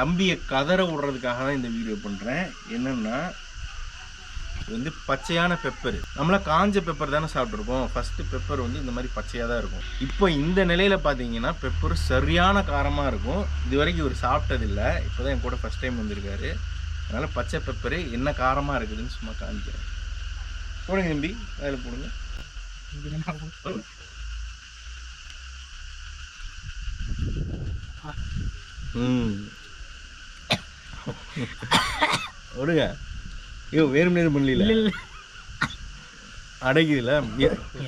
தம்பியை கதற விடுறதுக்காக தான் இந்த வீடியோ பண்ணுறேன் என்னென்னா வந்து பச்சையான பெப்பர் நம்மளாம் காஞ்ச பெப்பர் தானே சாப்பிட்ருக்கோம் ஃபஸ்ட்டு பெப்பர் வந்து இந்த மாதிரி பச்சையாக தான் இருக்கும். இப்போ இந்த நிலையில் பார்த்தீங்கன்னா பெப்பர் சரியான காரமாக இருக்கும். இது வரைக்கும் இவர் சாப்பிட்டதில்லை. இப்போ தான் என் கூட ஃபஸ்ட் டைம் வந்திருக்காரு. அதனால் பச்சை பெப்பரு என்ன காரமாக இருக்குதுன்னு சும்மா காமிக்கிறேன். போடுங்க தம்பி அதில் போடுங்க. ம். விடுங்க. ஐயோ வேறு நேரம் பண்ணல அடைக்குதுல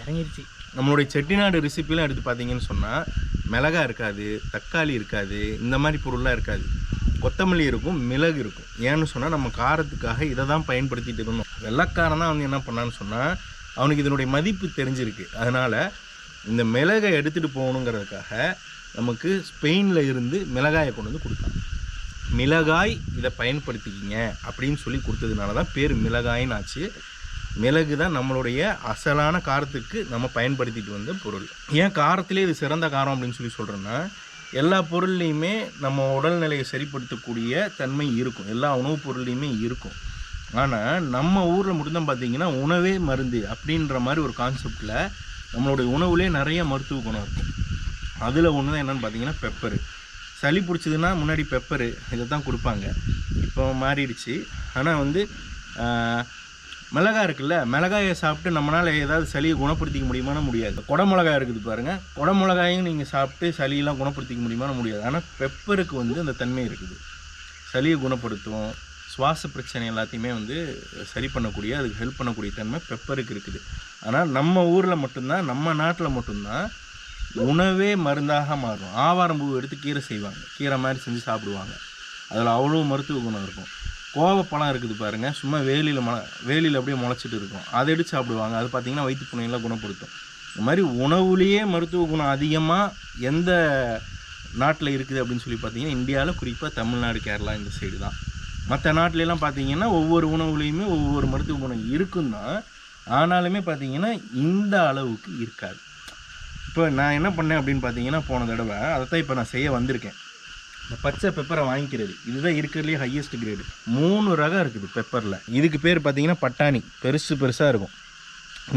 இறங்கிருச்சு. நம்மளுடைய செட்டிநாடு ரெசிபிலாம் எடுத்து பார்த்தீங்கன்னு சொன்னால் மிளகா இருக்காது தக்காளி இருக்காது இந்த மாதிரி பொருள்லாம் இருக்காது. கொத்தமல்லி இருக்கும் மிளகு இருக்கும். ஏன்னு சொன்னால் நம்ம காரத்துக்காக இதை தான் பயன்படுத்திட்டு இருந்தோம் வெள்ளைக்காரன் தான் வந்து என்ன பண்ணான்னு சொன்னால் அவனுக்கு இதனுடைய மதிப்பு தெரிஞ்சிருக்கு. அதனால் இந்த மிளகை எடுத்துகிட்டு போகணுங்கிறதுக்காக நமக்கு ஸ்பெயினில் இருந்து மிளகாயை கொண்டு வந்து கொடுத்தான் மிளகாய் இதை பயன்படுத்திக்கிங்க அப்படின்னு சொல்லி கொடுத்ததுனால தான் பேர் மிளகாயின்னு ஆச்சு. மிளகு தான் நம்மளுடைய அசலான காரத்துக்கு நம்ம பயன்படுத்திட்டு வந்த பொருள். ஏன் காரத்திலே இது சிறந்த காரம் அப்படின்னு சொல்லி சொல்கிறேன்னா எல்லா பொருள்லேயுமே நம்ம உடல்நிலையை சரிப்படுத்தக்கூடிய தன்மை இருக்கும். எல்லா உணவுப் பொருள்லேயுமே இருக்கும். ஆனால் நம்ம ஊரில் மட்டும்தான் பார்த்தீங்கன்னா உணவே மருந்து அப்படின்ற மாதிரி ஒரு கான்செப்டில் நம்மளுடைய உணவுலேயே நிறைய மருத்துவ குணம் இருக்கும் அதில் ஒன்று தான் என்னென்னு பார்த்தீங்கன்னா பெப்பரு சளி பிடிச்சதுன்னா முன்னாடி பெப்பரு இதை தான் கொடுப்பாங்க. இப்போ மாறிடுச்சு. ஆனால் வந்து மிளகாய் இருக்குல்ல மிளகாயை சாப்பிட்டு நம்மளால் ஏதாவது சளியை குணப்படுத்திக்க முடியுமானா முடியாது. குடமிளகாய் இருக்குது பாருங்கள் குடமிளகாயும் நீங்கள் சாப்பிட்டு சளியெல்லாம் குணப்படுத்திக்க முடியுமானா முடியாது. ஆனால் பெப்பருக்கு வந்து அந்த தன்மை இருக்குது. சளியை குணப்படுத்தும் சுவாச பிரச்சனை எல்லாத்தையுமே வந்து சரி பண்ணக்கூடிய அதுக்கு ஹெல்ப் பண்ணக்கூடிய தன்மை பெப்பருக்கு இருக்குது. ஆனால் நம்ம ஊரில் மட்டும்தான் நம்ம நாட்டில் மட்டும்தான் உணவே மருந்தாக மாறும். ஆவாரம் பூ எடுத்து கீரை செய்வாங்க. கீரை மாதிரி செஞ்சு சாப்பிடுவாங்க. அதில் அவ்வளோ மருத்துவ குணம் இருக்கும். கோவப்பழம் இருக்குது பாருங்கள் சும்மா வேலியில் மொ வேலியில் அப்படியே முளைச்சிட்டு இருக்கும். அதை எடுத்து சாப்பிடுவாங்க. அது பார்த்திங்கன்னா வயிற்று புண்ணையெல்லாம் குணப்படுத்தும். இந்த மாதிரி உணவுலேயே மருத்துவ குணம் அதிகமாக எந்த நாட்டில் இருக்குது அப்படின்னு சொல்லி பார்த்தீங்கன்னா இந்தியாவில் குறிப்பாக தமிழ்நாடு கேரளா இந்த சைடு தான். மற்ற நாட்டிலலாம் பார்த்தீங்கன்னா ஒவ்வொரு உணவுலேயுமே ஒவ்வொரு மருத்துவ குணம் இருக்கும் தான் ஆனாலுமே பார்த்தீங்கன்னா இந்த அளவுக்கு இருக்காது. இப்போ நான் என்ன பண்ணேன் அப்படின்னு பார்த்தீங்கன்னா போன தடவை அதை தான் இப்போ நான் செய்ய வந்திருக்கேன். இந்த பச்சை பெப்பரை வாங்கிக்கிறது. இதுதான் இருக்கிறதுலே ஹையஸ்ட் கிரேடு மூணு ரகம் இருக்குது பெப்பரில் இதுக்கு பேர் பார்த்தீங்கன்னா பட்டாணி. பெருசு பெருசாக இருக்கும்.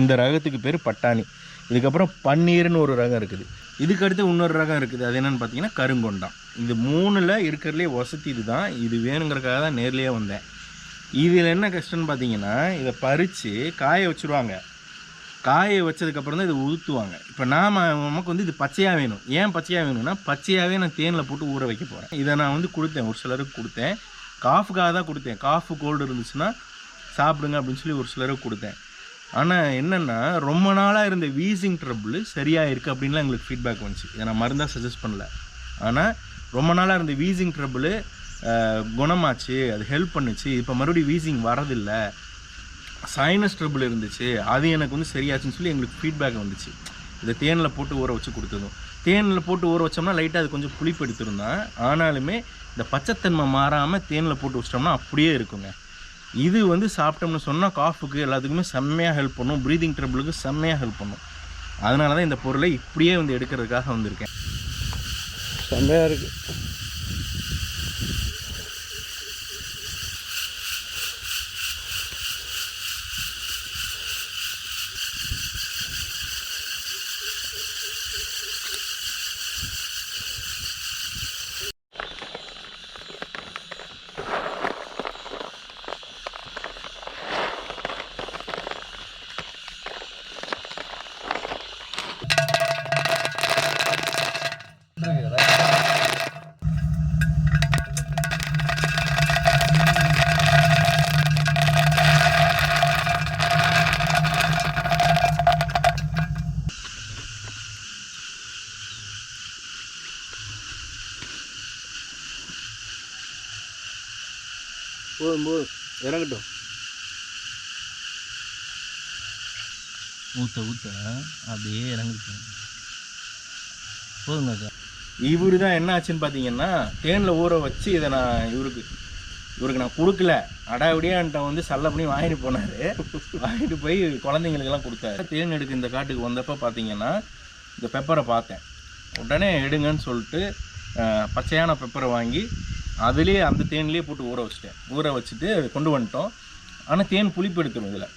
இந்த ரகத்துக்கு பேர் பட்டாணி. இதுக்கப்புறம் பன்னீர்னு ஒரு ரகம் இருக்குது. இதுக்கு அடுத்து இன்னொரு ரகம் இருக்குது. அது என்னென்னு பார்த்தீங்கன்னா கருங்கொண்டான் இது மூணில் இருக்கிறதுலே வசதி இதுதான். இது வேணுங்கிறக்காக தான் நேர்லேயே வந்தேன். இதில் என்ன கஷ்டம்னு பார்த்தீங்கன்னா இதை பறித்து காய வச்சுருவாங்க. காய வச்சதுக்கப்புறம் தான் இதை உதுத்துவாங்க. இப்போ நாம் நமக்கு வந்து இது பச்சையாக வேணும். ஏன் பச்சையாக வேணும்னா பச்சையாகவே நான் தேனில் போட்டு ஊற வைக்க போகிறேன் இதை நான் வந்து கொடுத்தேன் ஒரு சிலருக்கு கொடுத்தேன். காஃபுக்காக தான் கொடுத்தேன். காஃபு கோல்டு இருந்துச்சுன்னா சாப்பிடுங்க அப்படின்னு சொல்லி ஒரு சிலருக்கு கொடுத்தேன். ஆனால் என்னென்னா ரொம்ப நாளாக இருந்த வீசிங் ட்ரபுள் சரியாக இருக்குது அப்படின்லாம் எங்களுக்கு ஃபீட்பேக் வந்துச்சு. இதை நான் மருந்தாக சஜஸ்ட் பண்ணல. ஆனால் ரொம்ப நாளாக இருந்த வீசிங் ட்ரபுள் குணமாச்சு அது ஹெல்ப் பண்ணுச்சு. இப்போ மறுபடியும் வீசிங் வரதில்லை. சைனஸ் ட்ரபிள் இருந்துச்சு அது எனக்கு வந்து சரியாச்சுன்னு சொல்லி எங்களுக்கு ஃபீட்பேக் வந்துச்சு. இதை தேனில் போட்டு ஊற வச்சு கொடுத்ததும். தேனில் போட்டு ஊற வச்சோம்னா லைட்டாக அது கொஞ்சம் புளிப்பு எடுத்திருந்தேன். ஆனாலுமே இந்த பச்சைத்தன்மை மாறாமல் தேனில் போட்டு வச்சிட்டோம்னா அப்படியே இருக்குங்க. இது வந்து சாப்பிட்டோம்னு சொன்னால் காஃபுக்கு எல்லாத்துக்குமே செம்மையாக ஹெல்ப் பண்ணும். ப்ரீதிங் ட்ரபிளுக்கு செம்மையாக ஹெல்ப் பண்ணும். அதனால தான் இந்த பொருளை இப்படியே வந்து எடுக்கிறதுக்காக வந்திருக்கேன். செம்மையாக இருக்குது போதும் போதும். இறங்கட்டும். ஊற்ற ஊற்ற அப்படியே இறங்கிட்டு போதுங்கக்கா இவரு தான் என்ன ஆச்சுன்னு பார்த்தீங்கன்னா தேனில் ஊற வச்சு இதை நான் இவருக்கு இவருக்கு நான் கொடுக்கல. அடாவடியான்ட்ட வந்து சல்ல பண்ணி வாங்கிட்டு போனார். வாங்கிட்டு போய் குழந்தைங்களுக்கெல்லாம் கொடுத்தாரு. தேன் எடுக்க இந்த காட்டுக்கு வந்தப்போ பார்த்தீங்கன்னா இந்த பெப்பரை பார்த்தேன். உடனே எடுங்கன்னு சொல்லிட்டு பச்சையான பெப்பரை வாங்கி அதுலேயே அந்த தேன்லேயே போட்டு ஊற வச்சிட்டேன். ஊற வச்சுட்டு கொண்டு வந்துட்டோம். ஆனால் தேன் புளிப்பு எடுத்துரும் இதில்.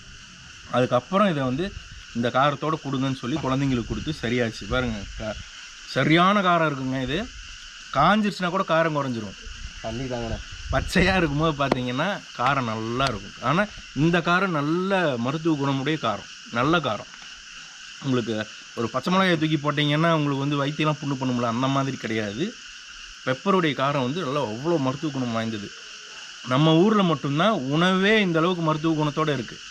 அதுக்கப்புறம் இதை வந்து இந்த காரத்தோடு கொடுங்கன்னு சொல்லி குழந்தைங்களுக்கு கொடுத்து சரியாச்சு. பாருங்க கா- சரியான காரம் இருக்குங்க இது. காஞ்சிருச்சுனா கூட காரம் குறைஞ்சிரும். தண்ணி தாங்கண்ணா பச்சையாக இருக்கும்போது பார்த்தீங்கன்னா காரம் நல்லா இருக்கும். ஆனால் இந்த காரம் நல்ல மருத்துவ குணமுடைய காரம். நல்ல காரம். உங்களுக்கு ஒரு பச்சை மிளகாயை தூக்கி போட்டிங்கன்னா உங்களுக்கு வந்து வயிற்றிலாம் புண்ணு பண்ணும்ல அந்த மாதிரி கிடையாது. பெப்பருடைய காரம் வந்து நல்லா அவ்வளோ மருத்துவ குணம் வாய்ந்தது. நம்ம ஊரில் மட்டும்தான் உணவே இந்த அளவுக்கு மருத்துவ குணத்தோடு இருக்குது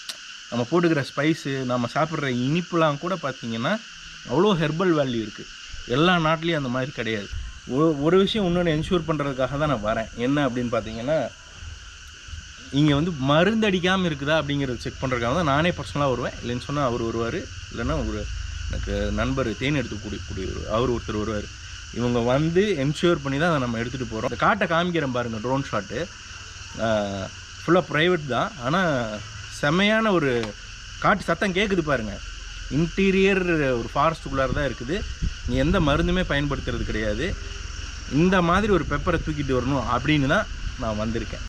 நம்ம போட்டுக்கிற ஸ்பைஸு நம்ம சாப்பிட்ற இனிப்புலாம் கூட பார்த்திங்கன்னா அவ்வளோ ஹெர்பல் வேல்யூ இருக்குது எல்லா நாட்டிலையும் அந்த மாதிரி கிடையாது. ஒரு ஒரு விஷயம் இன்னொன்று என்ஷூர் பண்ணுறதுக்காக தான் நான் வரேன். என்ன அப்படின்னு பார்த்தீங்கன்னா இங்கே வந்து மருந்து அடிக்காமல் இருக்குதா அப்படிங்கிறத செக் பண்ணுறதுக்காக தான் நானே பர்சனலாக வருவேன். இல்லைன்னு சொன்னால் அவர் வருவார். இல்லைன்னா ஒரு எனக்கு நண்பர் தேன் எடுத்து கூடிய அவர் ஒருத்தர் வருவார். இவங்க வந்து என்ஷூர் பண்ணி தான் அதை நம்ம எடுத்துகிட்டு போகிறோம் இந்த காட்டை காமிக்கிறேன் பாருங்கள் ட்ரோன் ஷாட்டு ஃபுல்லாக ப்ரைவேட் தான். ஆனால் செமையான ஒரு காட்டு சத்தம் கேட்குது பாருங்கள் இன்டீரியர் ஒரு ஃபாரஸ்ட்டுக்குள்ளார தான் இருக்குது. நீ எந்த மருந்துமே பயன்படுத்துறது கிடையாது. இந்த மாதிரி ஒரு பெப்பரை தூக்கிட்டு வரணும் அப்படின்னு தான் நான் வந்திருக்கேன்.